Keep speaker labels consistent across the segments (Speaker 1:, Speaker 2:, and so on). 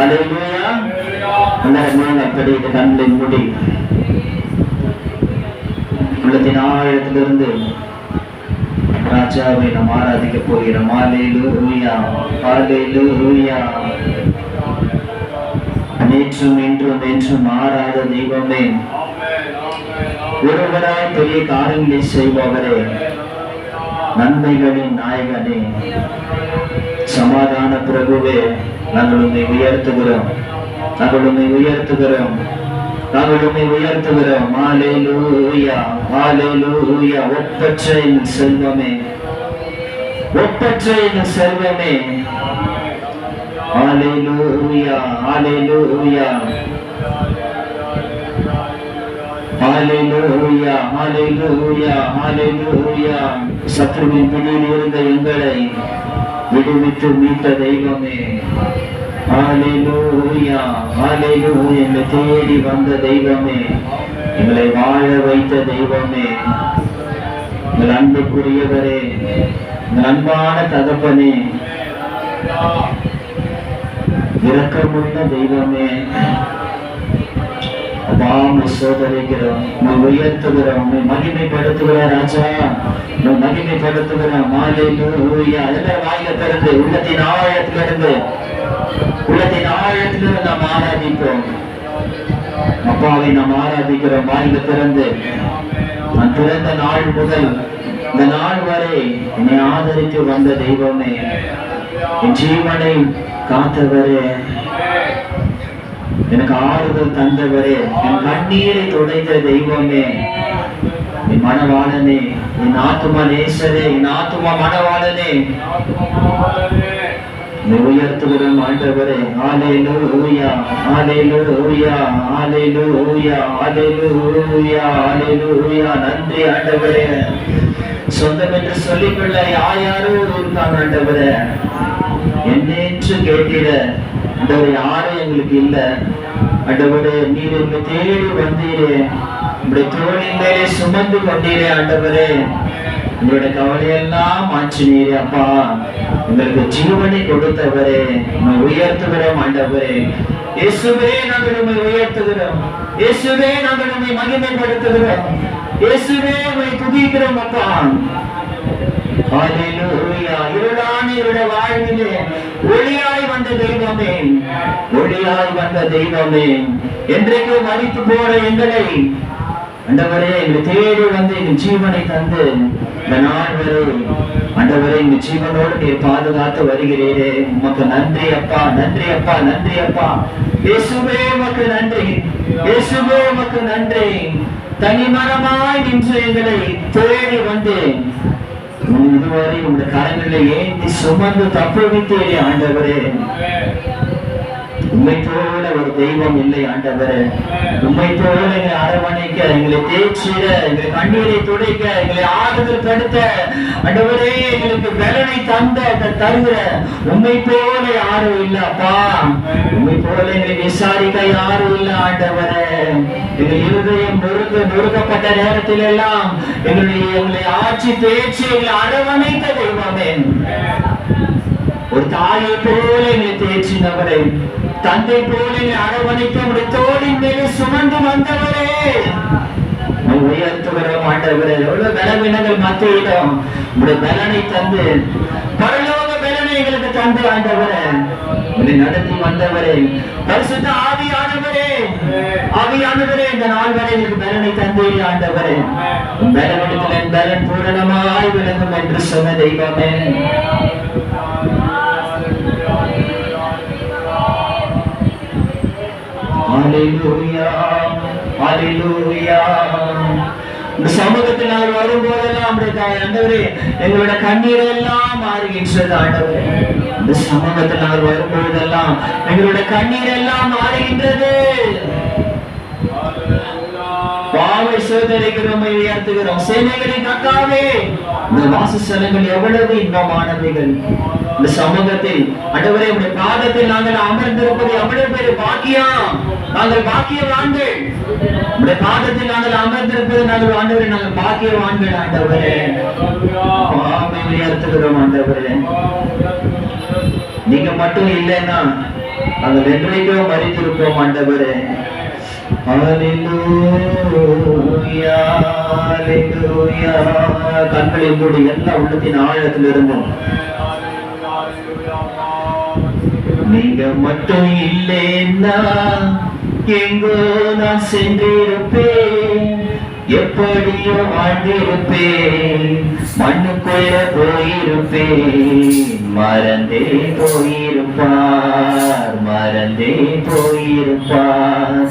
Speaker 1: அல்லேலூயா கண்களை மூடி உள்ளத்தின் ஆழத்திலிருந்து ராஜாவை நாம் ஆராதிக்க போகிறோம் ஆலேலூயா ரூயா நேற்றும் இன்றும் என்றும் மாறாத தெய்வமே ஒருவராய் பெரிய காரியங்களை செய்பவரே நன்மைகளின் நாயகனே சமாதான பிரபுவே நாங்கள் உண்மை உயர்த்துகிறோம். நாங்கள் உண்மை உயர்த்துகிறோம். நாங்கள் உண்மை உயர்த்துகிறோம். மாலேலூயா மாலேலூயா ஒப்பற்ற எங்கள் செல்வமே. ஒப்பற்ற எங்கள் செல்வமே. Hallelujah, லூயா Hallelujah, லூயா. சத்ருவின் பிடியில் இருந்த எங்களை விடுவித்து மீட்ட தெய்வமே. ஹalleluya ஹalleluya எங்களை தேடி வந்த தெய்வமே. எங்களை வாழ வைத்த தெய்வமே. எங்கள் அன்புக்குரியவரே எங்கள் அன்பான தகப்பனே. இரக்கமுள்ள தெய்வமே. அப்பாமை சோதரிக்கிறோம் உண்மை உயர்த்துகிறோம் உண்மை மகிமைப்படுத்துகிறோம் ராஜா. உண்மை மாலை மாலையிலூயா எல்லாரும் வாயில திறந்து உள்ளத்தின் ஆழத்திலிருந்து உள்ளத்தின் ஆழத்திலிருந்து நாம் ஆராதிப்போம். அப்பாவை நாம் ஆராதிக்கிறோம் வாயில திறந்து. நான் பிறந்த நாள் முதல் இந்த நாள் வரை என்னை ஆதரித்து வந்த தெய்வமே. என் ஜீவனை காத்தவரே. எனக்கு ஆறுதல் தந்தவரே என் கண்ணீரை துடைத்த தெய்வமே. என் மனவாளனே என் ஆத்துமா நேசரே என் ஆத்துமா மனவாளனே உம்மை உயர்த்துகிறோம் ஆண்டவரே. ஆலேலூயா ஆலேலூயா ஆலேலூயா ஆலேலூயா ஆலேலூயா நன்றி ஆண்டவரே. சொந்தம் என்று சொல்லிக்கொள்ள யார் யாரும் இருக்காங்க ஆண்டவரே. என்னென்று கேட்டிட. ஆண்டவரே யாரும் எங்களுக்கு இல்லை. அண்டவரே நீர் எங்களை தேடி வந்தீரே. உங்களுடைய தோளின் மேலே சுமந்து கொண்டீரே ஆண்டவரே. உங்களுடைய கவலையெல்லாம் மாற்றினீரே அப்பா. எங்களுக்கு ஜீவனை கொடுத்தவரே. உம்மை உயர்த்துகிறோம் ஆண்டவரே. இயேசுவே நாங்கள் உண்மை உயர்த்துகிறோம். இயேசுவே நாங்கள் உண்மை மகிமைப்படுத்துகிறோம். இயேசுவே உண்மை துதிக்கிறோம் அப்பா. இருளான இருட வாழ்விலே ஒளியாய் வந்த தெய்வமே. ஒளியாய் வந்த தெய்வமே. என்றைக்கு மறித்து போற எங்களை அண்டவரே எங்களை தேடி வந்து எங்கள் ஜீவனை தந்து இந்த நாள் வரை அண்டவரே எங்க ஜீவனோடு நீர் பாதுகாத்து வருகிறீரே. உமக்கு நன்றி அப்பா நன்றி அப்பா நன்றி அப்பா. இயேசுவே உமக்கு நன்றி. இயேசுவே உமக்கு நன்றி. தனிமரமாய் நின்று எங்களை தேடி வந்து இதுவரை உங்களுடைய கரங்களை ஏந்தி சுமந்து தப்புவித்தீரே ஆண்டவரே. உண்மை போல ஒரு தெய்வம் இல்லை ஆண்டவரே. உண்மை போல எங்களை அரவணைக்க எங்களை தேய்ச்சிட எங்களை கண்ணீரை துடைக்க எங்களை ஆறுதல் படுத்த. ஆண்டவரே எங்களுக்கு பலனை தந்த தருகிற உண்மை போல யாரும் இல்ல அப்பா. உண்மை போல எங்களை விசாரிக்க யாரும் இல்ல ஆண்டவரே. எங்கள் இருதயம் நொறுக்க நொறுக்கப்பட்ட நேரத்தில் எல்லாம் எங்களுடைய எங்களை ஆட்சி தேய்ச்சி எங்களை அரவணைத்த தெய்வமே. ஒரு தாயை போல நீ தேய்ச்சினவரே தந்தை போல நீ அரவணைத்து உடைய தோளின் மேலே சுமந்து வந்தவரே. உயர்த்துகிற உயர்த்துகிறோம் எவ்வளவு பலவீனங்கள் மத்தியிடம் உடைய பலனை தந்து பரலோக பலனை எங்களுக்கு தந்து ஆண்டவரே. உங்களை நடத்தி வந்தவரே. பரிசுத்த ஆவியானவரே. ஆவியானவரே இந்த நாள் வரை எனக்கு பலனை தந்தீர் ஆண்டவரே. பலனிடத்தில் என் பலன் பூரணமாய் விளங்கும் என்று சொன்ன தெய்வமே. இந்த சமூகத்தில் அவர் வரும்போதெல்லாம் நம்முடைய ஆண்டவரே எங்களோட கண்ணீர் எல்லாம் மாறுகின்றது ஆண்டவரே. இந்த சமூகத்தில் அவர் வரும்போதெல்லாம் எங்களோட கண்ணீர் எல்லாம் மாறுகின்றது. பாவை சோதரிக்கிறோம் உயர்த்துகிறோம்? சேனைகளின் கக்காவே இந்த வாசஸ்தலங்கள் எவ்வளவு இன்பமானவைகள். இந்த சமூகத்தில் அண்டவரே உடைய பாதத்தில் நாங்கள் அமர்ந்திருப்பது எவ்வளவு பேரு பாக்கியம். நாங்கள் பாக்கியவான்கள். உடைய பாதத்தில் நாங்கள் அமர்ந்திருப்பது நாங்கள் ஆண்டவரே நாங்கள் பாக்கியவான்கள் ஆண்டவரே. பாவை உயர்த்துகிறோம் ஆண்டவரே. நீங்க மட்டும் இல்லைன்னா நாங்கள் என்றைக்கும் மறித்திருப்போம் ஆண்டவரே. ஹalleluya கண்களை மூடி எல்லா உள்ளத்தின் ஆழத்தில் இருந்தும் நீங்க மட்டும் இல்லைன்னா எங்கோ நான் சென்றிருப்பேன். எப்படியோ வாழ்ந்திருப்பேன். மண்ணுக்குள்ள போயிருப்பேன். மறந்தே போயிருப்பார் மறந்தே போயிருப்பார்.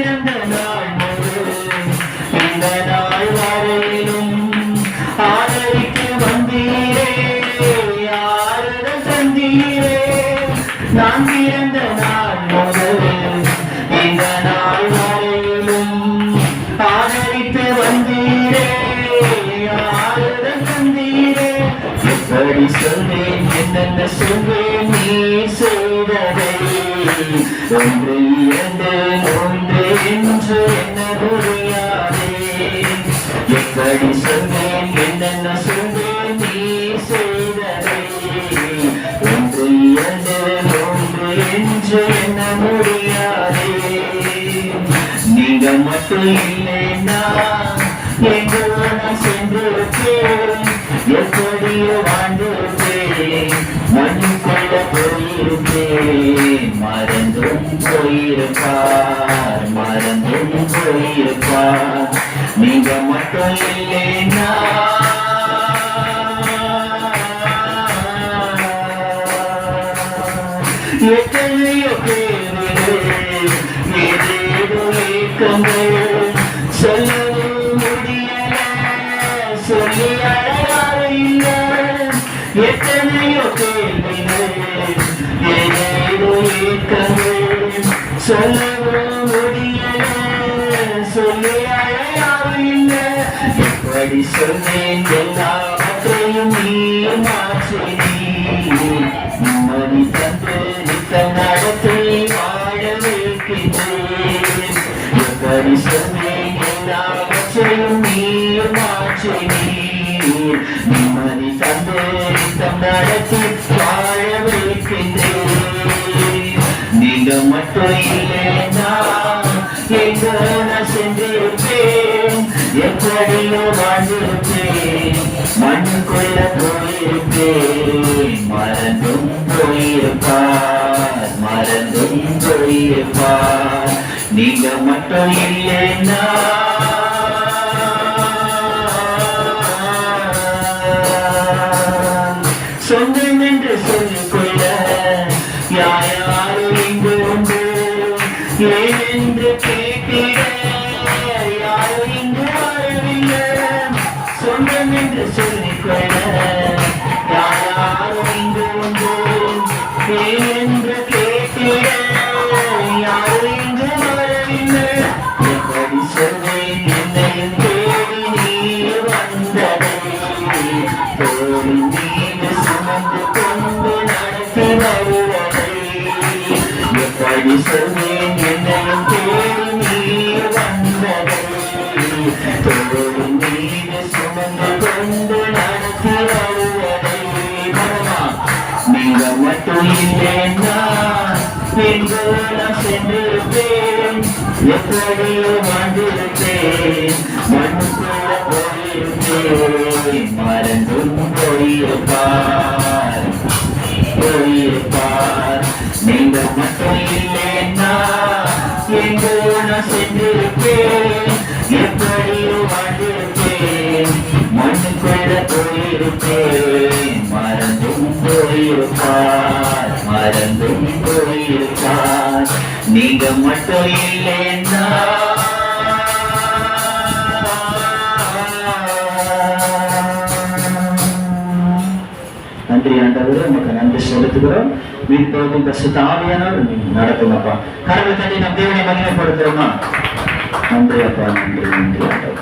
Speaker 1: ஆதரித்து வந்தீரே யாருடன் தந்தீரே. எப்படி சொல்வேன் என்னென்ன சொல்வேன் நீ செய்ததை. ஒன்று இரண்டு மூன்று என்று என்ன புரியாதே எப்படி சொல்வேன் என்னென்ன சொல்வேன் நீ செய்ததை. ஒன்று இரண்டு மூன்று என்று என்ன முடியாதே நீங்க மட்டும் போயிருப்பேன் மறந்தும் போயிருப்பார் மறந்தும் போயிருப்பார். நீங்க மட்டும் இல்லைன்னா. எத்தனையோ பேரு ஏதேதோ ஏக்கங்கள் சொல்லவும் முடியல சொல்லி அழகாரில்ல எப்படி சொன்னேன் எல்லாவற்றையும் நீ மாற்றினீ நிம்மதி தந்து நித்தம் நடத்தி வாழ வைக்கின்றேன் சொன்னேன் எல்லாவற்றையும் எப்படியோ வாழ்ந்திருப்பேன். மண்ணுக்குள்ள போயிருப்பேன். மறந்தும் போயிருப்பார். மறந்தும் போயிருப்பார். நீங்க மட்டும் இல்லைன்னா. சொந்தம் என்று சொல்லிக்கொள்ள யார் யாரும் இங்கு உண்டு? ஏன் என்று சொந்தம் என்று சொல்லிக்கொள்ள நீங்க மட்டும் இல்லைன்னா எங்கோ நான் சென்றிருப்பேன் எப்படியோ வாழ்ந்திருப்பேன் மண்ணுக்குள்ள போயிருப்பேன் மறந்தும் போயிருப்பார் போயிருப்பார் நீங்க மட்டும் இல்லைன்னா எங்கோ நான் சென்றிருப்பேன் எப்படியோ வாழ்ந்திருப்பேன் மண்ணுக்குள்ள போயிருப்பேன் போயிருப்பார் மறந்தும் போயிருப்பார் நீங்க மட்டும் இல்லைன்னா. நன்றி ஆண்டவரே உமக்கு நன்றி செலுத்துகிறோம். மீட்பவர்கள் பரிசுத்த ஆவியானவர் நீங்க நடத்துங்கப்பா கடவுளை தண்ணி நம் தேவனை மகிமைப்படுத்துறோமா நன்றி அப்பா நன்றி நன்றி ஆண்டவரே.